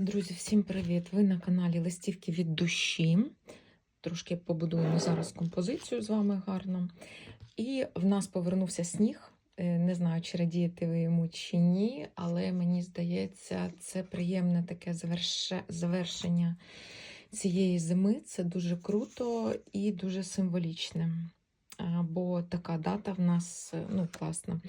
Друзі, всім привіт! Ви на каналі Листівки від душі. Трошки побудуємо зараз композицію з вами гарно. І в нас повернувся сніг. Е, Не знаю, чи радієте ви йому чи ні, але мені здається, це приємне таке завершення цієї зими. Це дуже круто і дуже символічне. Бо така дата в нас е, ну, класна.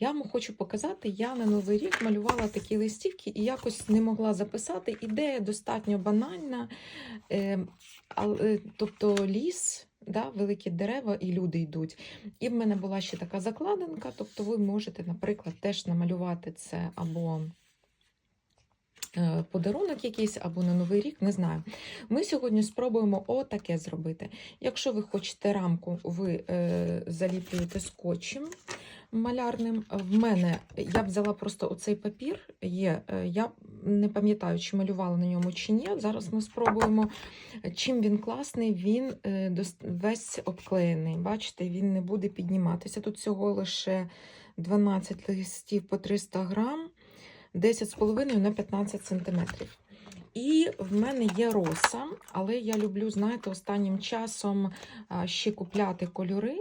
Я вам хочу показати, я на Новий рік малювала такі листівки і якось не могла записати. Ідея достатньо банальна. Е, але, тобто ліс, да, великі дерева і люди йдуть. І в мене була ще така закладинка, тобто ви можете, наприклад, теж намалювати це або е, подарунок якийсь, або на Новий рік, не знаю. Ми сьогодні спробуємо отаке зробити. Якщо ви хочете рамку, ви е, заліплюєте скотчем малярним. В мене я взяла просто оцей папір. Є, е, я не пам'ятаю, чи малювала на ньому чи ні. Зараз ми спробуємо. Чим він класний, він е, весь обклеєний. Бачите, він не буде підніматися. Тут всього лише 12 листів по 300 грам, 10,5 на 15 сантиметрів. І в мене є роса, але я люблю, знаєте, останнім часом ще купляти кольори.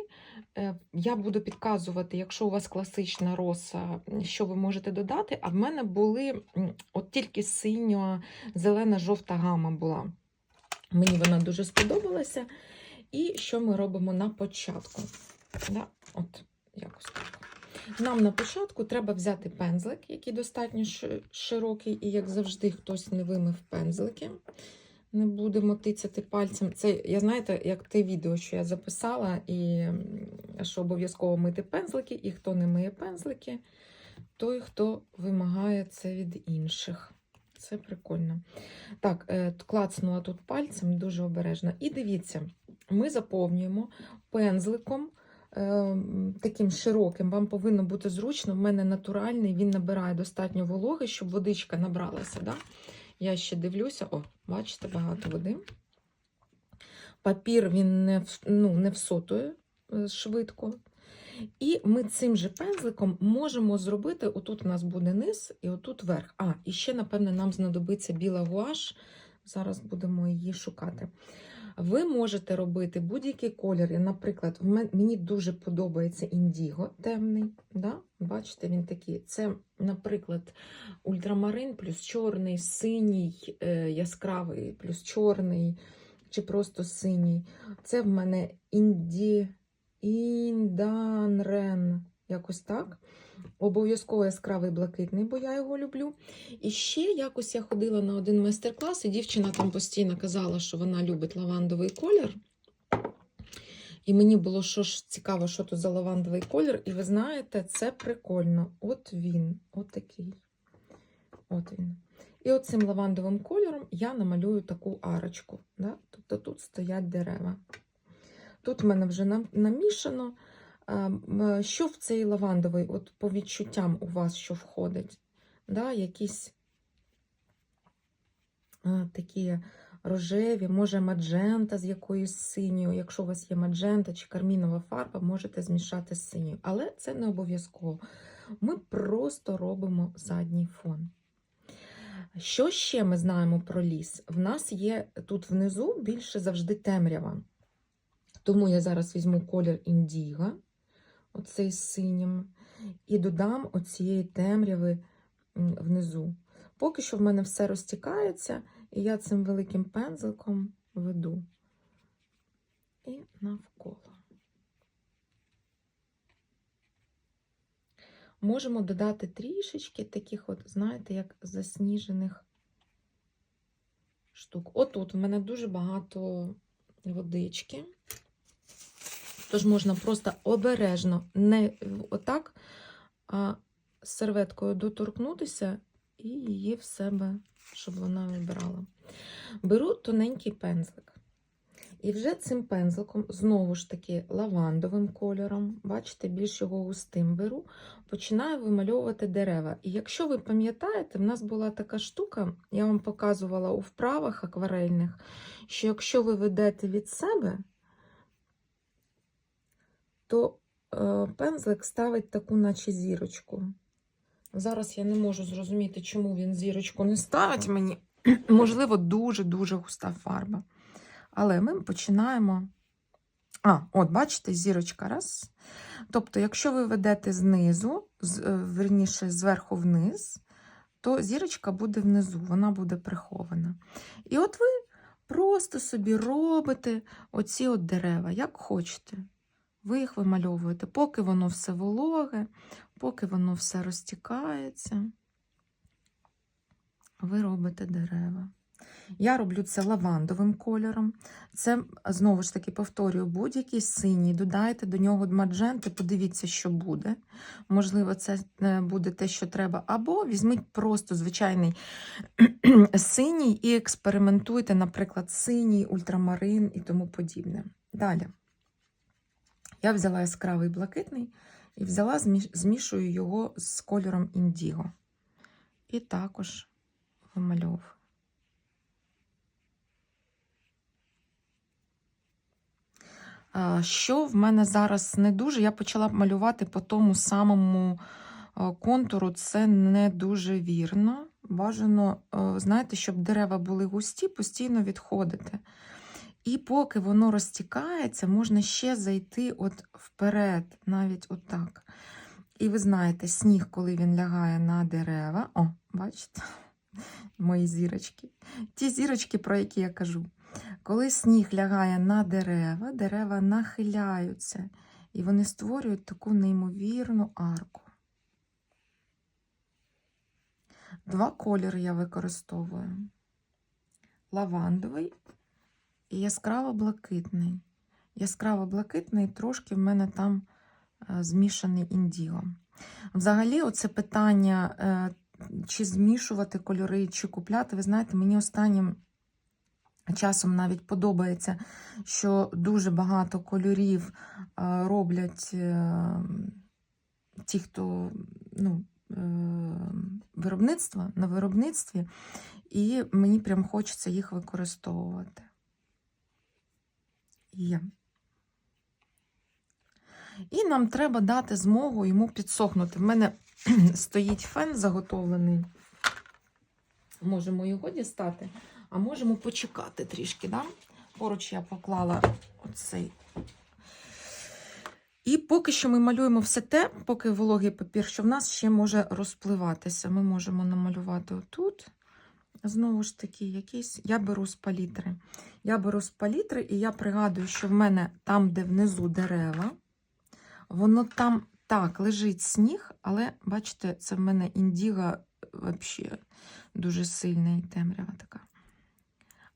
Е, Я буду підказувати, якщо у вас класична роса, що ви можете додати. А в мене були от тільки синьо-зелена жовта гама була. Мені вона дуже сподобалася. І що ми робимо на початку? Да? От, якось так. Нам на початку треба взяти пензлик, який достатньо широкий, і, як завжди, хтось не вимив пензлики. Не будемо тицяти пальцем. Це, я знаєте, як те відео, що я записала, і що обов'язково мити пензлики, і хто не миє пензлики, той, хто вимагає це від інших. Це прикольно. Так, е, клацнула тут пальцем, дуже обережно. І дивіться, ми заповнюємо пензликом таким широким. Вам повинно бути зручно. В мене натуральний, він набирає достатньо вологи, щоб водичка набралася. Да? Я ще дивлюся, о, бачите, багато води. Папір він не, ну, не всотує е, швидко. І ми цим же пензликом можемо зробити: отут у нас буде низ і отут верх. А, і ще, напевне, нам знадобиться біла гуаш. Зараз будемо її шукати. Ви можете робити будь-який колір. Наприклад, мені дуже подобається індіго темний. Да? Бачите, він такий. Це, наприклад, ультрамарин плюс чорний, синій, е, яскравий плюс чорний, чи просто синій. Це в мене інді, інданрен, якось так. Обов'язково яскравий блакитний, бо я його люблю. І ще якось я ходила на один майстер-клас, і дівчина там постійно казала, що вона любить лавандовий колір. І мені було що ж цікаво, що тут за лавандовий колір. І ви знаєте, це прикольно. От він, от такий. От він. І от цим лавандовим кольором я намалюю таку арочку. Да? Тобто тут стоять дерева. Тут в мене вже намішано. М, Що в цей лавандовий, от по відчуттям у вас що входить? Да? Якісь а, такі рожеві, може маджента з якоюсь синьою. Якщо у вас є маджента чи кармінова фарба, можете змішати з синьою. Але це не обов'язково. Ми просто робимо задній фон. Що ще ми знаємо про ліс? В нас є тут внизу більше завжди темрява. Тому я зараз візьму колір індіго, оцей синім, і додам оцієї темряви внизу. Поки що в мене все розтікається, і я цим великим пензликом веду і навколо. Можемо додати трішечки таких, от, знаєте, як засніжених штук. Отут в мене дуже багато водички. Тож можна просто обережно, не отак, а серветкою доторкнутися і її в себе, щоб вона вибирала. Беру тоненький пензлик. І вже цим пензликом, знову ж таки, лавандовим кольором, бачите, більш його густим беру, починаю вимальовувати дерева. І якщо ви пам'ятаєте, в нас була така штука, я вам показувала у вправах акварельних, що якщо ви ведете від себе, то е, пензлик ставить таку, наче зірочку. Зараз я не можу зрозуміти, чому він зірочку не ставить мені. можливо, дуже-дуже густа фарба. Але ми починаємо. А, от, бачите, зірочка раз. Тобто, якщо ви ведете знизу, з, е, верніше, зверху вниз, то зірочка буде внизу, вона буде прихована. І от ви просто собі робите оці от дерева, як хочете. Ви їх вимальовуєте, поки воно все вологе, поки воно все розтікається. Ви робите дерева. Я роблю це лавандовим кольором. Це, знову ж таки, повторюю, будь-який синій, додайте до нього мадженти, подивіться, що буде. Можливо, це е, буде те, що треба. Або візьміть просто звичайний синій і експериментуйте, наприклад, синій, ультрамарин і тому подібне. Далі. Я взяла яскравий блакитний і взяла, змішую його з кольором індіго. І також вимальовую. Що в мене зараз не дуже, я почала малювати по тому самому контуру, це не дуже вірно. Бажано, знаєте, щоб дерева були густі, постійно відходити. І поки воно розтікається, можна ще зайти от вперед, навіть отак. І ви знаєте, сніг, коли він лягає на дерева. О, бачите, мої зірочки. Ті зірочки, про які я кажу. Коли сніг лягає на дерева, дерева нахиляються, і вони створюють таку неймовірну арку. Два кольори я використовую: лавандовий і яскраво-блакитний. Яскраво-блакитний трошки в мене там е, змішаний індіго. Взагалі, оце питання, е, чи змішувати кольори, чи купляти, ви знаєте, мені останнім часом навіть подобається, що дуже багато кольорів е, роблять ті, хто ну, виробництво на виробництві, і мені прям хочеться їх використовувати. Є. І нам треба дати змогу йому підсохнути. В мене стоїть фен заготовлений. Можемо його дістати, а можемо почекати трішки. Да? Поруч я поклала оцей. І поки що ми малюємо все те, поки вологий папір, що в нас ще може розпливатися. Ми можемо намалювати отут. Знову ж таки, якийсь. Я беру з палітри. Я беру з палітри, і я пригадую, що в мене там, де внизу дерева, воно там так лежить сніг, але бачите, це в мене індіга взагалі дуже сильна і темрява така.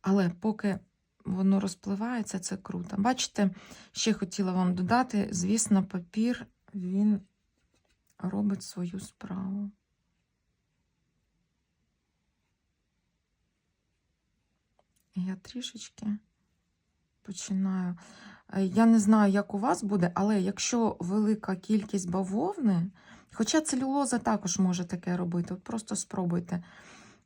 Але поки воно розпливається, це круто. Бачите, ще хотіла вам додати, звісно, папір він робить свою справу. Я трішечки починаю. Е, Я не знаю, як у вас буде, але якщо велика кількість бавовни, хоча целюлоза також може таке робити, просто спробуйте.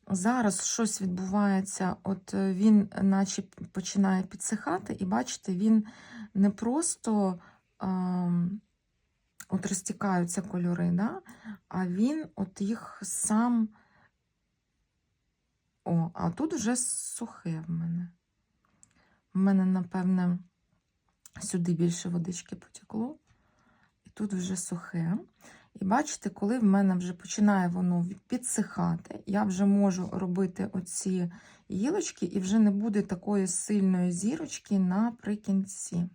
Зараз щось відбувається, от е, він наче починає підсихати, і бачите, він не просто ем, от розтікаються кольори, да? а він от їх сам. О, а тут вже сухе в мене. В мене, напевне, сюди більше водички потекло, і тут вже сухе. І бачите, коли в мене вже починає воно підсихати, я вже можу робити оці гілочки, і вже не буде такої сильної зірочки наприкінці.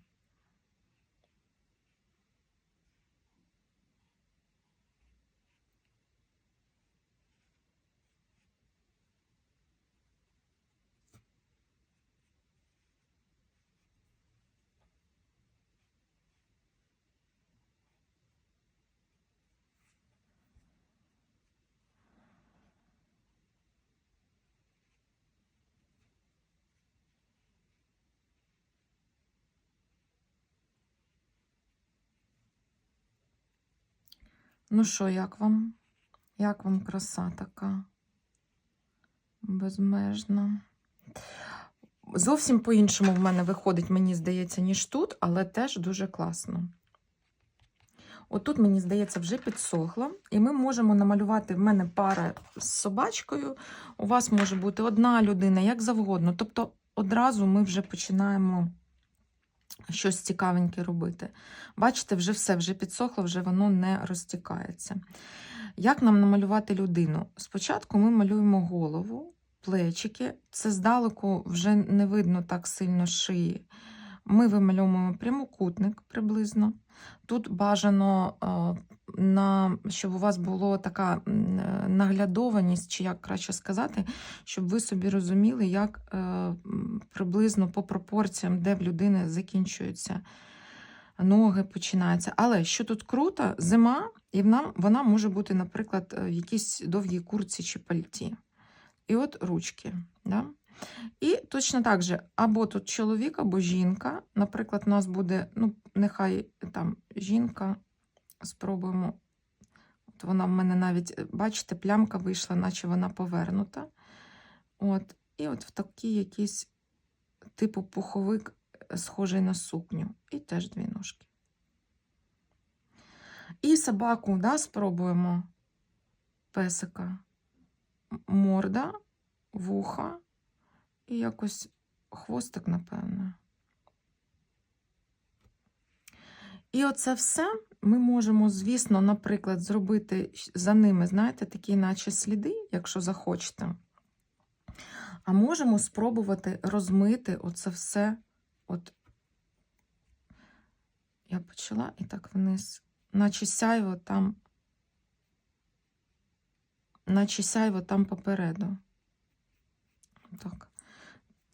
Ну що, як вам? Як вам краса така? Безмежна. Зовсім по-іншому в мене виходить, мені здається, ніж тут, але теж дуже класно. Отут, мені здається, вже підсохло. І ми можемо намалювати в мене пара з собачкою. У вас може бути одна людина, як завгодно. Тобто, одразу ми вже починаємо щось цікавеньке робити. Бачите, вже все, вже підсохло, вже воно не розтікається. Як нам намалювати людину? Спочатку ми малюємо голову, плечики. Це здалеку вже не видно так сильно шиї. Ми вимальовуємо прямокутник приблизно. Тут бажано, е, на, щоб у вас була така е, наглядованість, чи як краще сказати, щоб ви собі розуміли, як е, приблизно по пропорціям, де в людини закінчуються ноги, починаються. Але що тут круто, зима, і вона, вона може бути, наприклад, в якійсь довгій курці чи пальті. І от ручки. Да? І точно так же, або тут чоловік, або жінка. Наприклад, у нас буде, ну, нехай там жінка, спробуємо. От вона в мене навіть, е, бачите, плямка вийшла, наче вона повернута. От. І от в такий якийсь типу пуховик, е, схожий на сукню. І теж дві ножки. І собаку да, спробуємо песика. Морда, вуха і якось хвостик, напевно. І оце все ми можемо, звісно, наприклад, зробити за ними, знаєте, такі наче сліди, якщо захочете. А можемо спробувати розмити оце все. От я почала і так вниз. Наче сяйво там, наче сяйво там попереду. Так.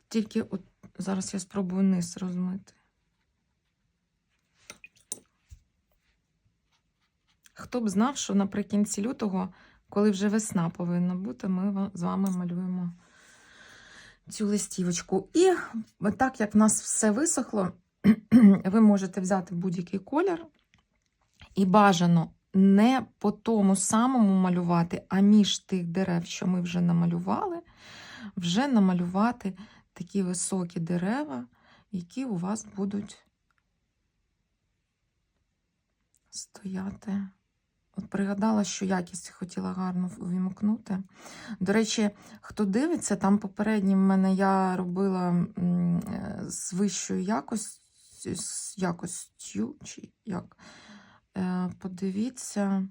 Тільки от зараз я спробую низ розмити. Хто б знав, що наприкінці лютого, коли вже весна повинна бути, ми з вами малюємо цю листівочку. І так як в нас все висохло, ви можете взяти будь-який колір і бажано не по тому самому малювати, а між тих дерев, що ми вже намалювали, вже намалювати такі високі дерева, які у вас будуть стояти. От пригадала, що якість хотіла гарно вимкнути. До речі, хто дивиться, там попередній в мене я робила е, з вищою якостю, з якостю, чи як. Е, Подивіться,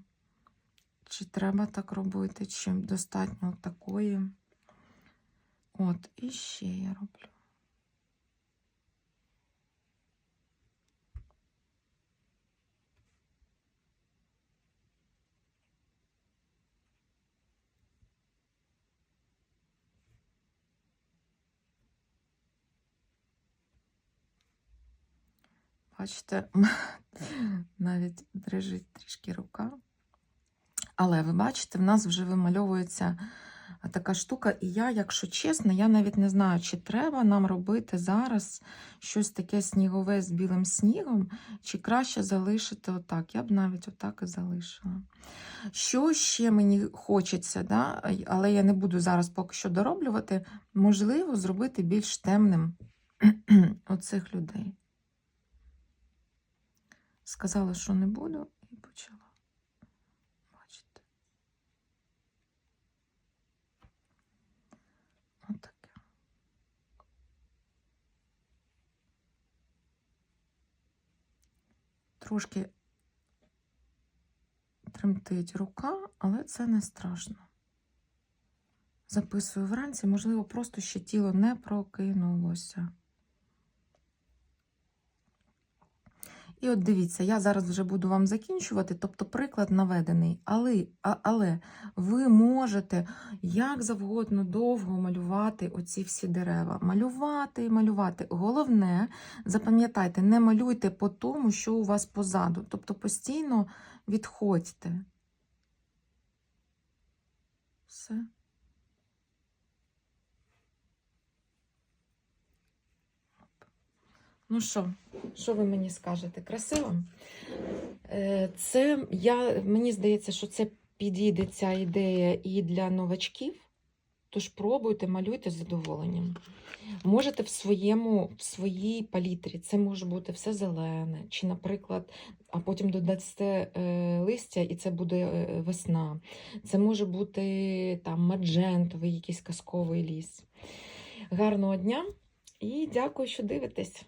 чи треба так робити, чи достатньо такої. От, і ще я роблю. Бачите, навіть дрижить трішки рука. Але ви бачите, в нас вже вимальовується така штука, і я, якщо чесно, я навіть не знаю, чи треба нам робити зараз щось таке снігове з білим снігом, чи краще залишити отак. Я б навіть отак і залишила. Що ще мені хочеться, да? але я не буду зараз поки що дороблювати, можливо, зробити більш темним оцих людей. Сказала, що не буду, і почала. Бачите. Отаке. Трошки тремтить рука, але це не страшно. Записую вранці, можливо, просто ще тіло не прокинулося. І от дивіться, я зараз вже буду вам закінчувати, тобто приклад наведений, але, але ви можете як завгодно довго малювати оці всі дерева. Малювати і малювати. Головне, запам'ятайте, не малюйте по тому, що у вас позаду. Тобто постійно відходьте. Все. Ну що, що ви мені скажете? Красиво? Е, Це я, мені здається, що це підійде ця ідея і для новачків. Тож пробуйте, малюйте з задоволенням. Можете в своєму, в своїй палітрі, це може бути все зелене, чи, наприклад, а потім додасте е, листя, і це буде е, весна. Це може бути там маджентовий, якийсь казковий ліс. Гарного дня і дякую, що дивитесь.